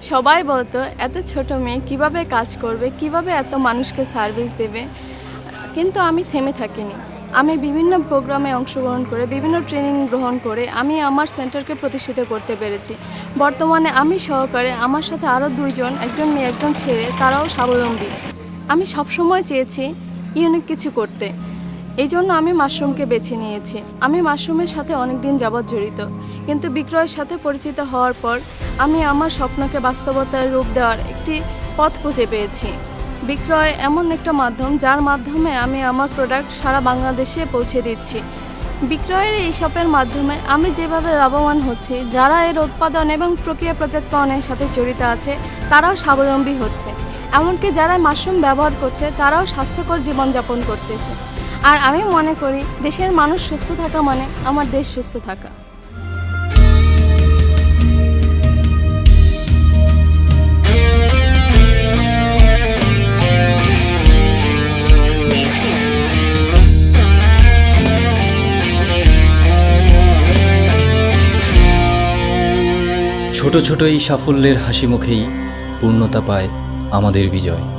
সবাই বলতো, এত ছোট মেয়ে, কীভাবে কাজ করবে? কীভাবে এত মানুষকে সার্ভিস দেবে? কিন্তু আমি থেমে থাকিনি। আমি বিভিন্ন প্রোগ্রামে অংশগ্রহণ করে, বিভিন্ন ট্রেনিং গ্রহণ করে, আমি আমার সেন্টারকে প্রতিষ্ঠিত করতে পেরেছি। বর্তমানে আমি সহকারে আমার সাথে আরও দুইজন, একজন মেয়ে, একজন ছেলে, তারাও স্বাবলম্বী। আমি সবসময় চেয়েছি ইউনিক কিছু করতে। এই জন্য আমি মাশরুমকে বেছে নিয়েছি। আমি মাশরুমের সাথে অনেক দিন যাবৎ জড়িত। কিন্তু বিক্রয়ের সাথে পরিচিত হওয়ার পর আমি আমার স্বপ্নকে বাস্তবতায় রূপ দেওয়ার একটি পথ খুঁজে পেয়েছি। বিক্রয় এমন একটা মাধ্যম যার মাধ্যমে আমি আমার প্রোডাক্ট সারা বাংলাদেশে পৌঁছে দিচ্ছি। বিক্রয়ের এই শপের মাধ্যমে আমি যেভাবে লাভবান হচ্ছি, যারা এর উৎপাদন এবং প্রক্রিয়া প্রজাতকরণের সাথে জড়িত আছে, তারাও স্বাবলম্বী হচ্ছে। এমনকি যারা মাশরুম ব্যবহার করছে, তারাও স্বাস্থ্যকর জীবনযাপন করতেছে। আর আমি মনে করি, দেশের মানুষ সুস্থ থাকা মানে আমার দেশ সুস্থ থাকা। ছোট ছোট এই সাফল্যের হাসি মুখেই পূর্ণতা পায় আমাদের বিজয়।